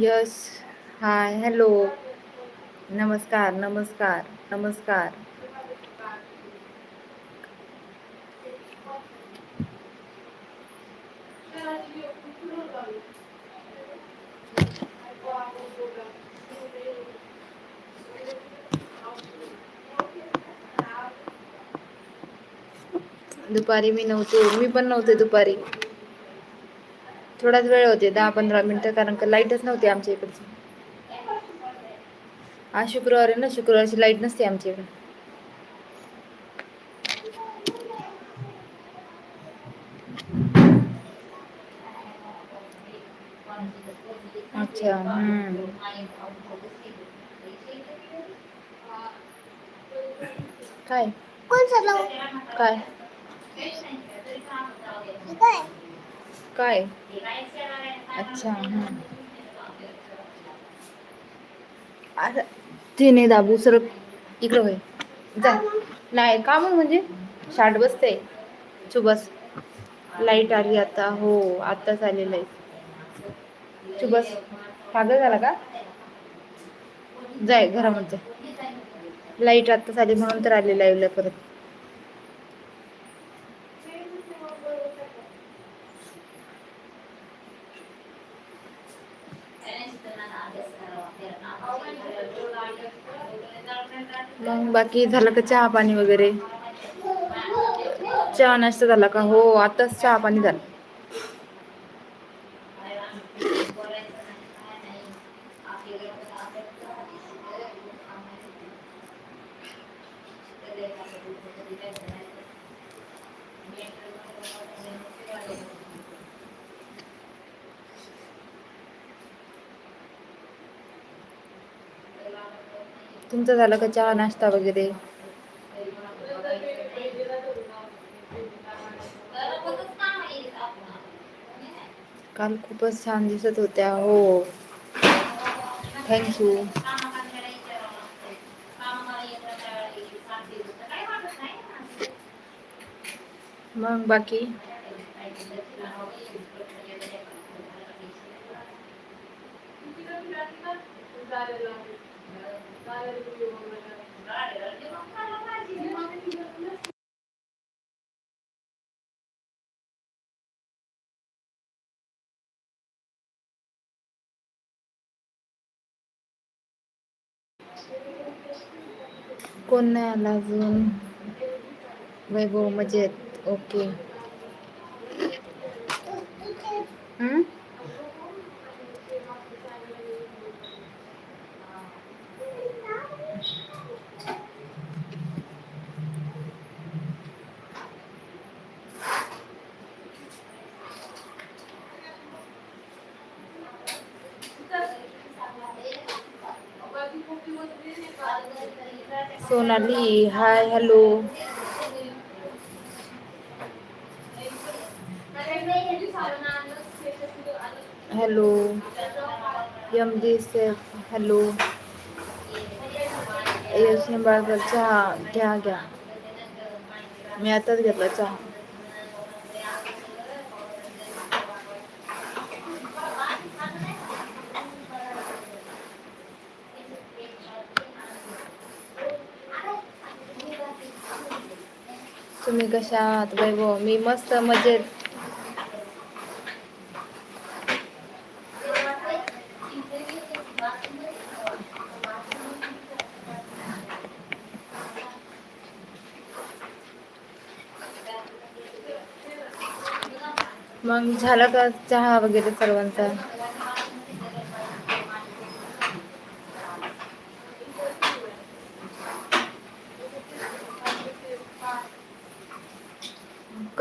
Yes hi hello नमस्कार नमस्कार नमस्कार दुपारी मी नव्हते मी पण नव्हते दुपारी. थोडाच वेळ होते दहा पंधरा मिनिटं कारण का लाईटच नव्हती आमच्या इकडची. आज शुक्रवार आहे ना शुक्रवारची लाइट नसते आमच्या इकडे. अच्छा हम्म. काय? काय? काय? काय अच्छा. आता ते नाही दाबू सर इकडं होय. जा. नाही का मग म्हणजे? शाट बसते. चुबस लाइट आली आता. हो आताच आली लाइट. चुबस पागल झाला का? जाय घरामध्ये लाइट आत्ताच आली म्हणून तर आली लाईव्हला परत. मग बाकी झालं का चहा पाणी वगैरे? चहा नाश्ता झाला का? हो आताच चहा पाणी झालं. तुमचं झालं का चहा नाश्ता वगैरे? काल खूपच छान दिसत होत्या हो. थँक्यू मग बाकी? कोण नाही आला अजून वैभव मजेत okay Sonali hi hello hello D सेफ़ हॅलो यश निंबाळकर चहा घ्या घ्या मी आताच घेतला चहा तुम्ही कशा आहात? वैभव मी मस्त मजेत. मग झाला का चहा वगैरे सर्वांचा?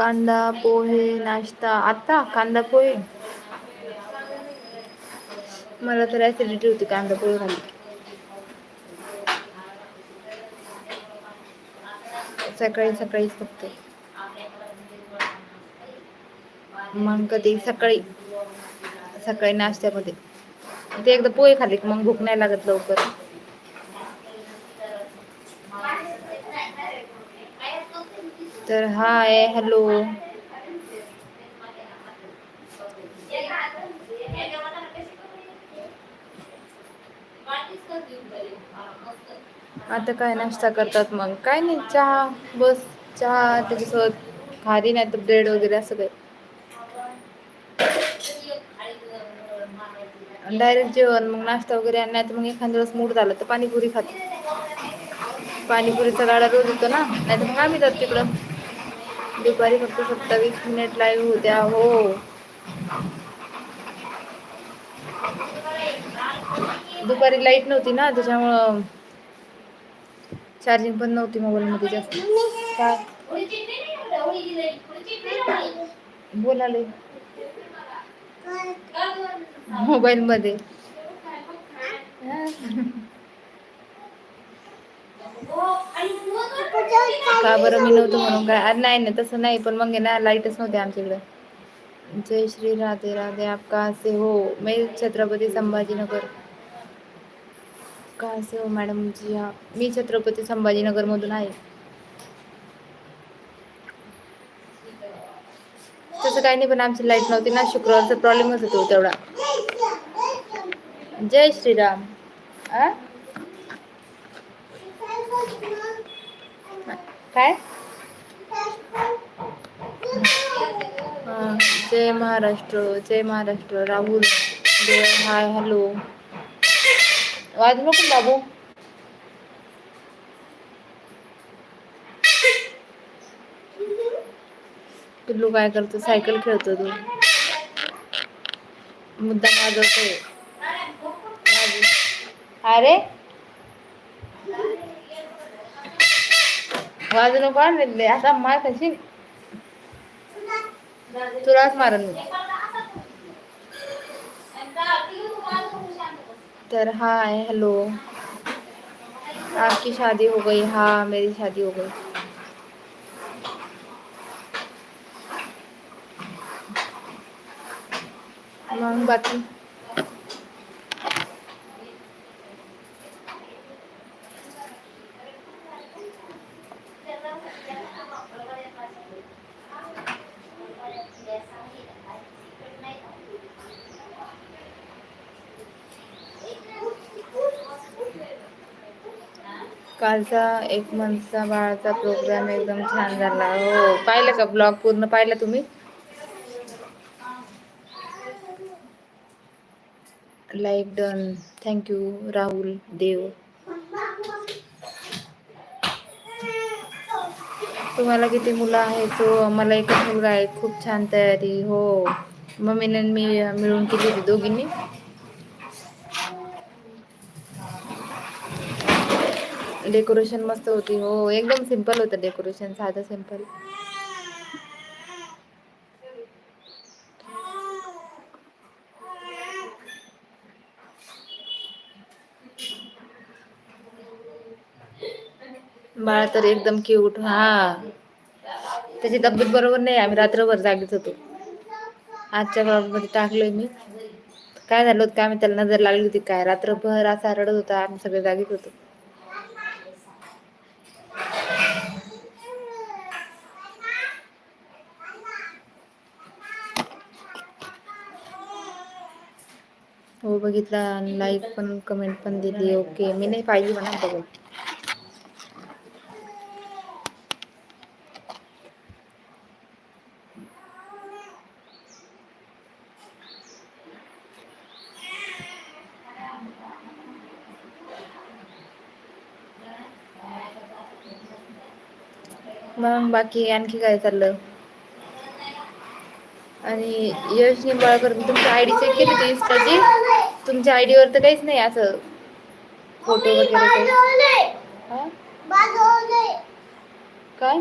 कांदा पोहे नाश्ता. आता कांदा पोहे? मला तर ऍसिडिटी होती कांदा पोहे खाल्ली. सकाळी सकाळीच फक्त. मग कधी? सकाळी. सकाळी नाश्त्यामध्ये. ते एकदा पोहे खाली मग भूक नाही लागत लवकर. तर हाय हॅलो. आता काय नाश्ता करतात मग? काय नाही चहा बस चहा त्याच्यासोबत खारी नाही तर ब्रेड वगैरे असं काही. डायरेक्ट जेवण मग नाश्ता वगैरे आणि नाही तर मग एखाद्या वेळेस मूड झाला तर पाणीपुरी खात. पाणीपुरीचा गाडा रोज होतो ना? नाही तर मग आम्ही जात तिकडं. दुपारी फक्त सत्तावीस मिनिट लाईव्ह होत्या हो. दुपारी लाइट नव्हती ना त्याच्यामुळं चार्जिंग पण नव्हती मोबाईल मध्ये जास्त. काय बोलाले. मोबाईल मध्ये. का बरं मी नव्हतं म्हणून काय? नाही नाही तसं नाही पण मग ना लाईटच नव्हते आमच्याकडे जय श्री राधे राधे आप कहाँ से हो. मैं छत्रपति संभाजीनगर. कहाँ से हो मॅडम जी हा. मी छत्रपती संभाजीनगर मधून आहे. तसं काही नाही पण आमची लाइट नव्हती ना. शुक्रवारचा प्रॉब्लेमच होतो तेवढा. जय श्रीराम. आ? काय? जय महाराष्ट्र जय महाराष्ट्र राहुल देव हाय हॅलो. वाजू नको बाबू? पिल्लू काय करतो? सायकल खेळतो तू. मुद्दा वाजवतोय. अरे वाजू नको आणले आता मार खाशील तुलाच मारन मी तर हाय हेलो आपकी शादी हो गई हाँ मेरी शादी हो गई. मग बाकी? कालचा एक मंथचा बाळाचा प्रोग्राम एकदम छान झाला. हो, पाहिलं का ब्लॉग पूर्ण पाहिला तुम्ही? Like done thank you Rahul Dev तुम्हाला किती मुलं आहेत? हो, मला एकच मुलगा आहे. खूप छान तयारी. हो. मम्मीने मी मिळून केली दोघींनी. डेकोरेशन मस्त होती. हो एकदम सिंपल होतं डेकोरेशन साधं सिंपल बाळा तर एकदम क्यूट हा. त्याची तब्येत बरोबर नाही आम्ही रात्रभर जागीच होतो. आजच्या मध्ये टाकलोय मी. काय झालं होतं काय आम्ही त्याला नजर लागली होती काय. रात्रभर असा रडत होता आम्ही सगळे जागीच होतो. हो बघितला. लाईक पण कमेंट पण दिली. ओके मी नाही पाहिजे म्हणा बघू मग बाकी आणखी काय चाललं? आणि यश निंबाळकर तुमची आयडी चेक केली होती इंस्टाची तुमच्या आयडीवर तर काहीच नाही असं फोटो वगैरे काय?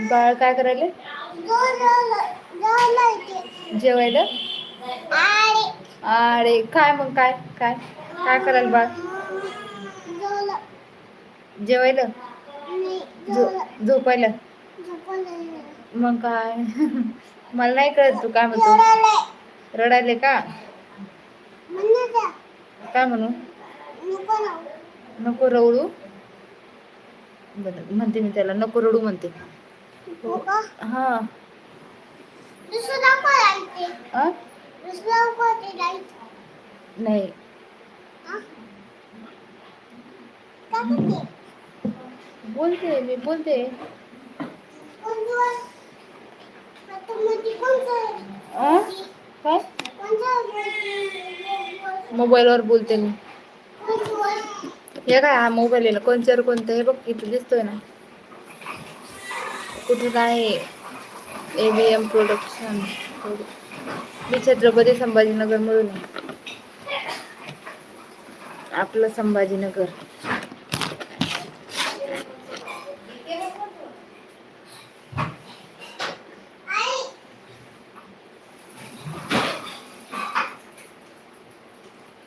बाळ काय करायले जेवायला? अरे काय मग काय? काय? काय करायला बाळ? जेवायला? झोपायला? मग काय? मला नाही कळत तू काय म्हणतो. रडायले का? काय म्हणू? नको रडू. बर म्हणते मी त्याला नको रडू म्हणते. हा. नाही. बोलते मी बोलते. काय? मोबाईलवर बोलते मी. हे काय हा मोबाईल आहे कोणच्यावर कोणतं हे बघ इथे दिसतोय ना. कुठं काय ए एम प्रोडक्शन मी छत्रपती संभाजीनगर मधून आहे. आपलं संभाजीनगर.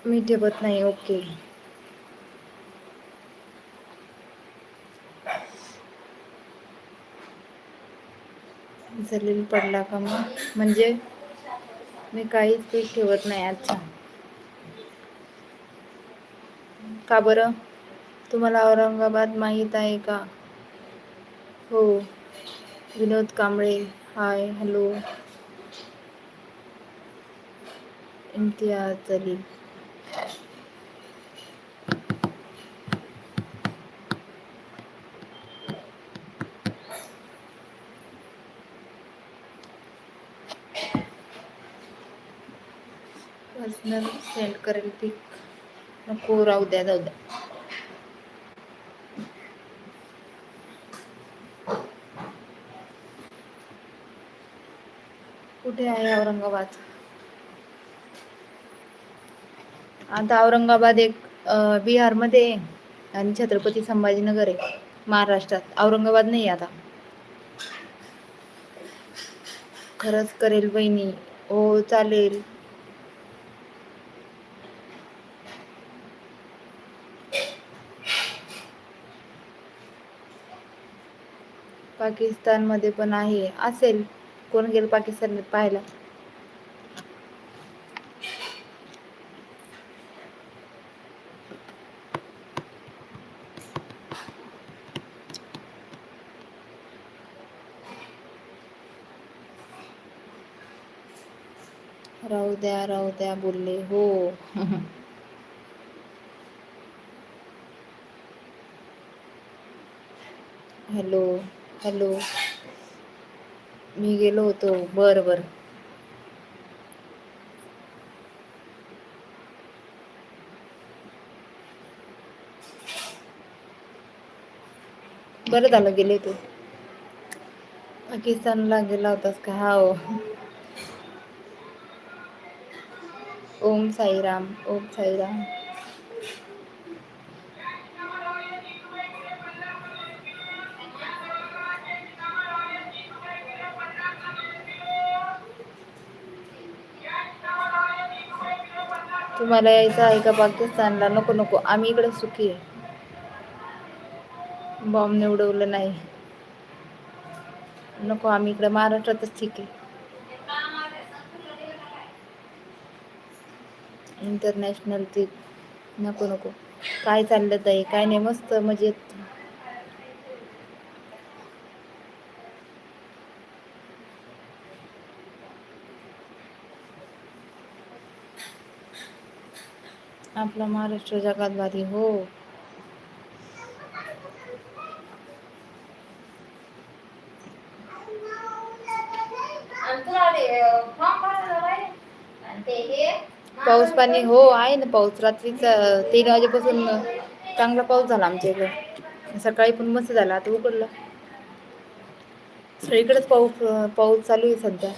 मी ठेवत नाही ओके. जलील पडला का मग? म्हणजे मी काहीच ते ठेवत नाही अच्छा का बरं? तुम्हाला औरंगाबाद माहीत आहे का? हो. Vinod Kamble hi hello. Imtiyaz Jaleel. Personal send करेल पिक नको राहू द्या जाऊ द्या. कुठे आहे औरंगाबाद? आता औरंगाबाद एक बिहार बिहारमध्ये आहे. आणि छत्रपती संभाजीनगर आहे महाराष्ट्रात. औरंगाबाद नाही आता. खरंच करेल बहिणी. हो चालेल. पाकिस्तानमध्ये पण आहे. असेल. कोण गेलं पाकिस्तान पाहायला? राहू द्या राहू द्या बोलले. हो. हॅलो. हॅलो. मी गेलो होतो. बर बर. बरं झालं गेले तू पाकिस्तानला गेला होतास का? हा हो ओम साईराम ओम साईराम. तुम्हाला यायचं आहे का? पाकिस्तानला नको नको. आम्ही इकडे सुखी आहे. बॉम्ब निवडवलं नाही. नको आम्ही इकडे महाराष्ट्रातच ठीक आहे. इंटरनॅशनल ते नको नको. काय चाललं ताई? काय नाही मस्त मजेत. आपला महाराष्ट्र जगात भारी हो. पाऊस पाणी हो आहे ना पाऊस. रात्रीचा तीन वाजेपासून चांगला पाऊस झाला आमच्या इकडे. सकाळी पण मस्त झाला आता उघडलं सगळीकडेच पाऊस पाऊस चालू आहे सध्या.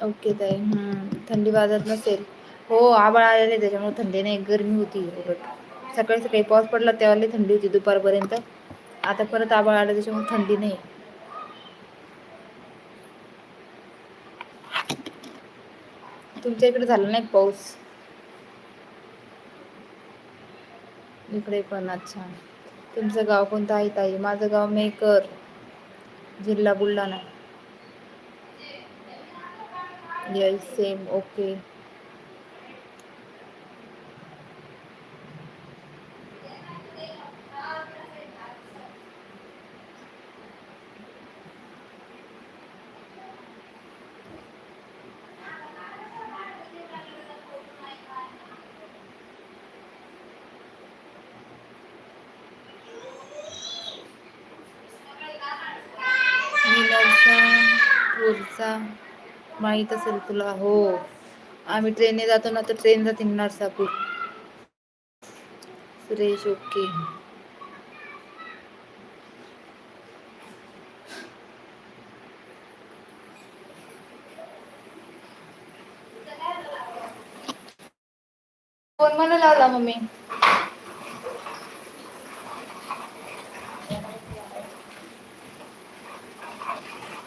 ओके ताई. हम्म. थंडी वाजत नसेल. हो आभाळ आलेले त्याच्यामुळे थंडी नाही गरमी होती उलट. सकाळी सकाळी पाऊस पडला तेव्हा लई थंडी होती दुपारपर्यंत. आता परत आभाळ आलं त्याच्यामुळे थंडी नाही. तुमच्या इकडे झाला नाही पाऊस? इकडे पण अच्छा. तुमचं गाव कोणतं आहे ताई? माझं गाव मेकर जिल्हा बुलढाणा. येस सेम ओके मिनलचा पुरचा माहीत असेल तुला? हो. आम्ही ट्रेनने जातो ना तर ट्रेन जाते नरसापूर सुरेश ओके फोन मला लावला मम्मी.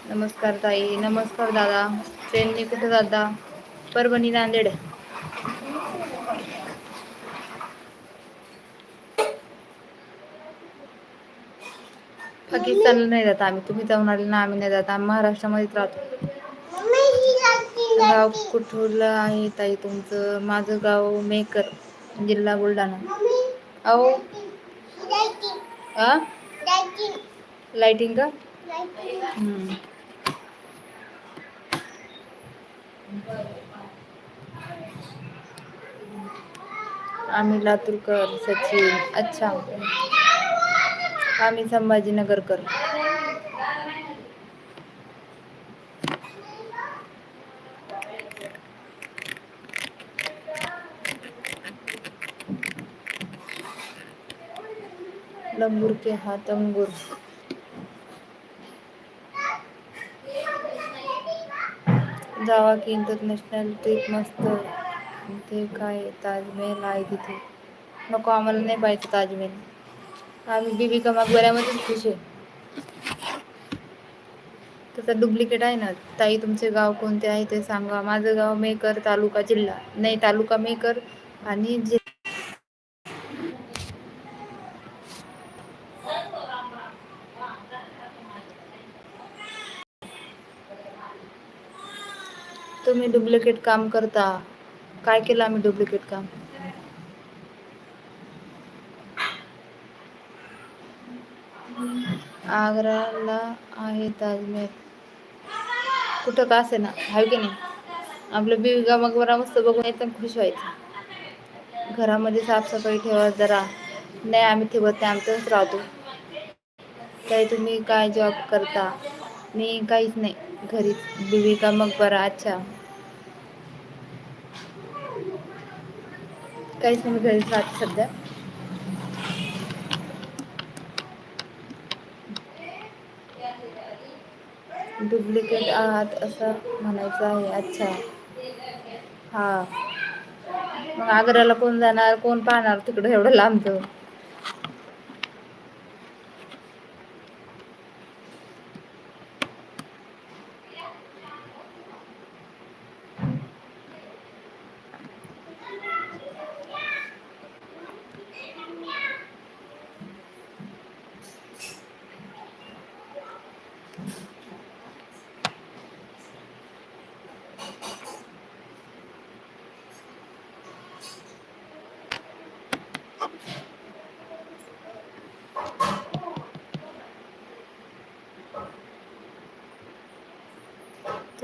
नमस्कार ताई नमस्कार दादा. ट्रेनने कुठे जाता? परभणी नांदेड. पाकिस्तानला नाही जात आम्ही. तुम्ही जाऊन आले ना आम्ही नाही जात. आम्ही महाराष्ट्रामध्येच राहतो. गाव कुठलं आहे ताई तुमचं? माझं गाव मेकर जिल्हा बुलढाणा. अहो. लाइटिंग. का? आम्ही लातूरकर सचिन अच्छा. आम्ही संभाजीनगरकर लंगूर के हात अंगूर जावा की इंटरनॅशनल मस्त. ते काय ताजमहल आहे तिथे. नको आम्हाला नाही पाहिजे ताजमहल. आम्ही बीबी का मकबऱ्यामध्येच खुश आहे. त्याचा डुप्लिकेट आहे ना. ताई तुमचे गाव कोणते आहे ते सांगा. माझं गाव मेकर तालुका जिल्हा. नाही तालुका मेकर आणि जिल्हा तुम्ही डुप्लिकेट काम करता. काय केलं आम्ही डुप्लिकेट काम? आग्राला आहे ताजमहल कुठं का असे ना आहे की नाही? आपलं बिविगा मकबरा मस्त बघून येतं खुश व्हायचं. घरामध्ये साफसफाई ठेवा जरा. नाही आम्ही ठेवत नाही आमच्याच राहतो. काही तुम्ही काय जॉब करता? मी काहीच नाही. घरीच. बिविका मकबरा अच्छा. काहीच नाही मी घरीच राहते सध्या. डुप्लिकेट आहात असं म्हणायचं आहे अच्छा. हा. मग आग्र्याला कोण जाणार कोण पाहणार तिकडं एवढं लांब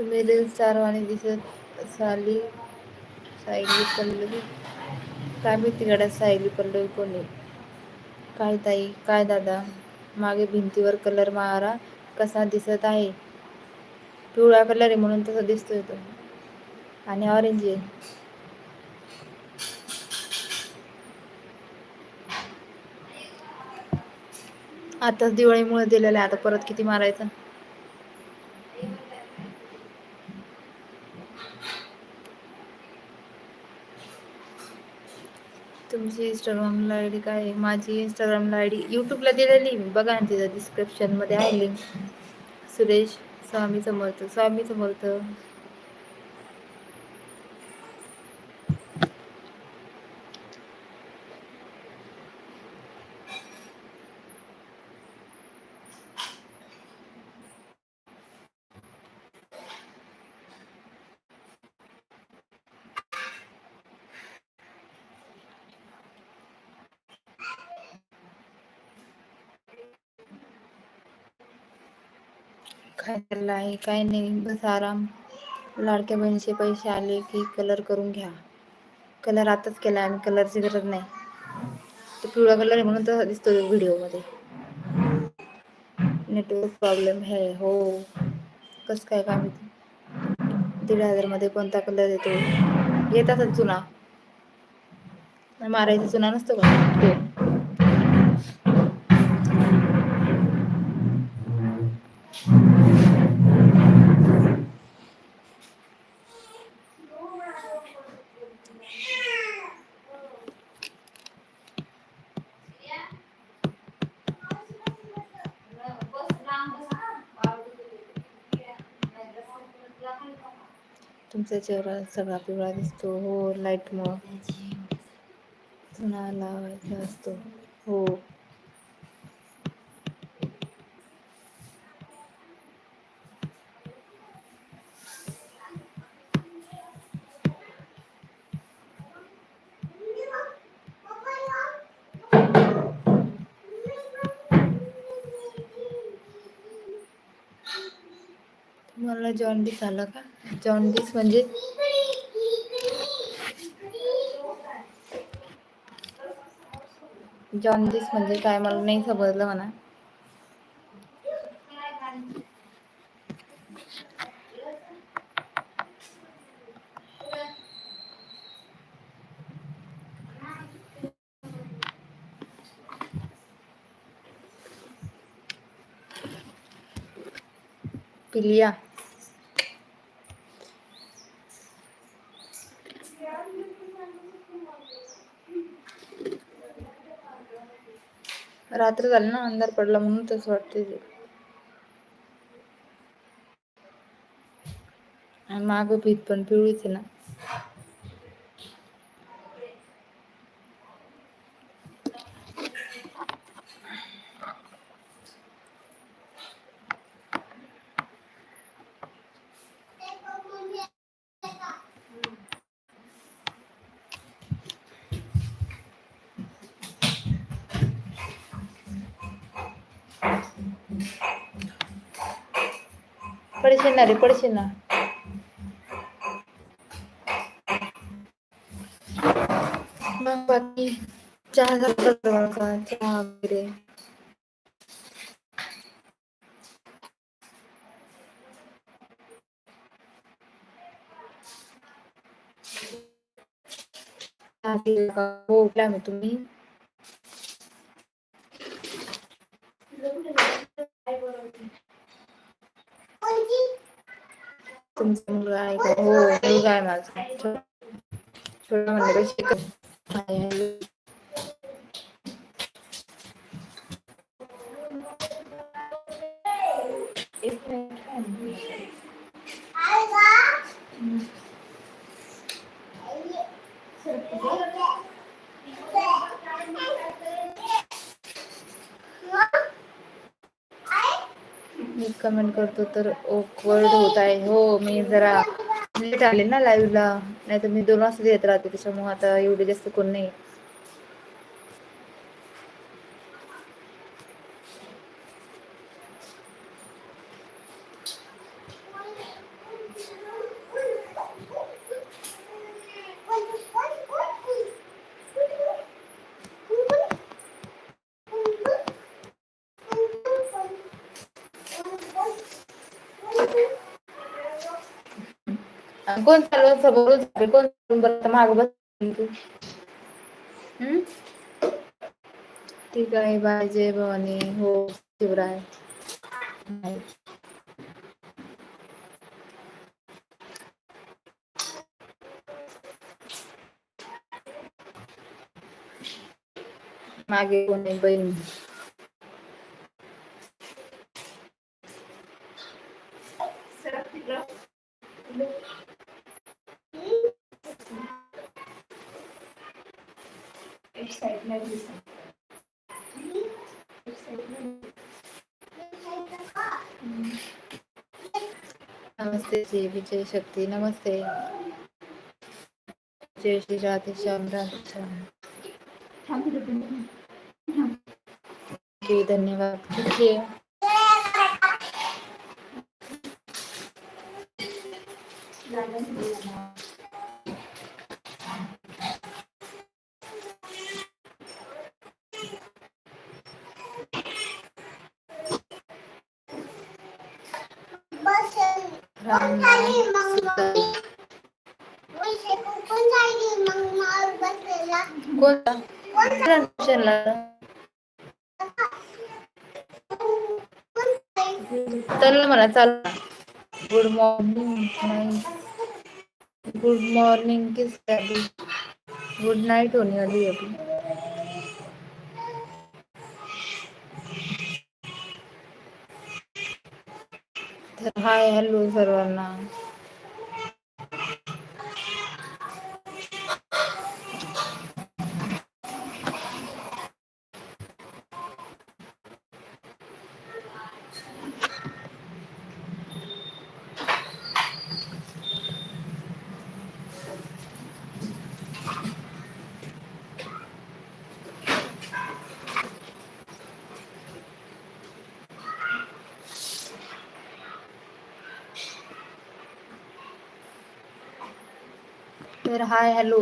तुम्ही रील स्टारवाणी दिसत साली सायली पल्लवी. काय भीती गड्यात सायली पल्लवी कोणी? काय ताई काय दादा? मागे भिंतीवर कलर मारा कसा दिसत आहे? पिवळा कलर आहे म्हणून तसा दिसतोय तो. आणि ऑरेंज आहे. आताच दिवाळीमुळे दिलेलं आहे आता परत किती मारायचं? तुमची इंस्टाग्रामला आय डी काय आहे? माझी इंस्टाग्रामला आय डी यूट्यूबला दिलेली मी. बघा ना तिथं डिस्क्रिप्शनमध्ये आहे लिंक सुरेश स्वामी समर्थ. स्वामी समर्थ काय चाललं आहे काय नाही. बस आराम. लाडक्या बहिणीचे पैसे आले की कलर करून घ्या. कलर आताच केला आणि कलरची गरज नाही. तो पिवळा कलर आहे म्हणून तसा दिसतो व्हिडिओमध्ये नेटवर्क प्रॉब्लेम आहे हो. कसं काय काम माहिती दीड हजारमध्ये कोणता कलर येतो येत असेल चुना. मारायचा चुना नसतो का? हो तो तुमचा चेहरा सगळा पिवळा दिसतो. हो लाइट चुना लावायचा असतो. हो. मला जॉन्डिस आला का? जॉन्डिस म्हणजे? जॉन्डिस म्हणजे काय? मला नाही समजलं म्हणा. पिलिया. रात्र झाली ना अंधार पडला म्हणून तसं वाटते ते. मागं भीत पण पिवळीच आहे ना. पडशील ना रे पडशील ना. मग बाकी चहा झाला का चहा वगैरे. का? हो मी तुम्ही? तुमचा मुलगा आहे का हो मुलगा आहे माझा छो- छोटा म्हणजे शिकत आहे. एक कमेंट करतो तर ओकवर्ड होत आहे. हो मी जरा लेट आले ना लाईव्हला नाही तर मी दोन वाजता येत राहते त्याच्यामुळे आता एवढे जास्त कोण नाही. कोण चालू समोरून चालू कोण चालून बरं माग बस. तू ठीक आहे बाय जय भवानी. हो शिवराय. मागे कोण बहीण. नमस्ते जी विजय शक्ती नमस्ते. जय श्री राधे श्याम राधे धन्यवाद. गुड मॉर्निंग किस गुड नाइट होने वाली है अभी। हाय हॅलो सर्वांना। तर हाय हॅलो.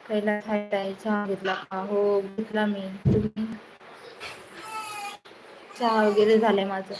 पहिला चहा घेतला का? हो घेतला मी. तुम्ही? चहा वगैरे झालंय माझं.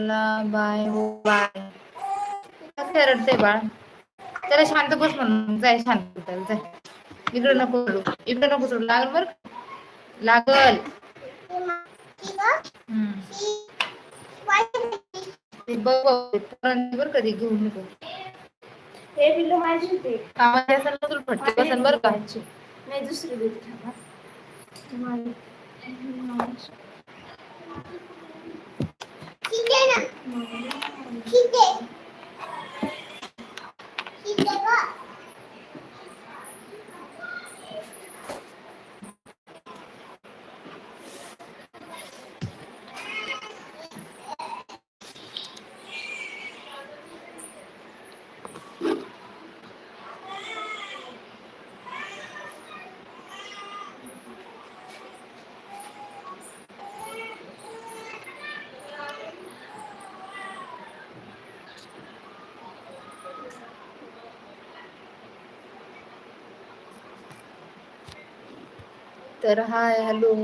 चला बाय हो बाय. कसं रडते बाळ? त्याला शांत बस म्हणून. जाय शांत जाय. इकडे नको रडू. इकडे नको रडू. लागल. बर लागल बघ कधी घेऊ नको. हे बिल्ल माझी होते. कामाची असेल ना तुला फटके बसेल बरं का? नाही दुसरी देते ヒデな。ヒ तर हाय हॅलो.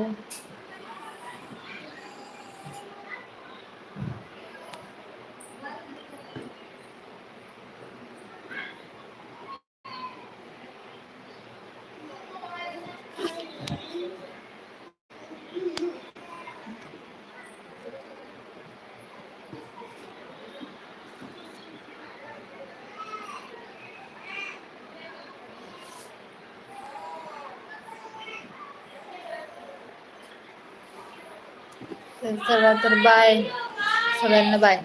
चला तर बाय. सगळ्यांना बाय.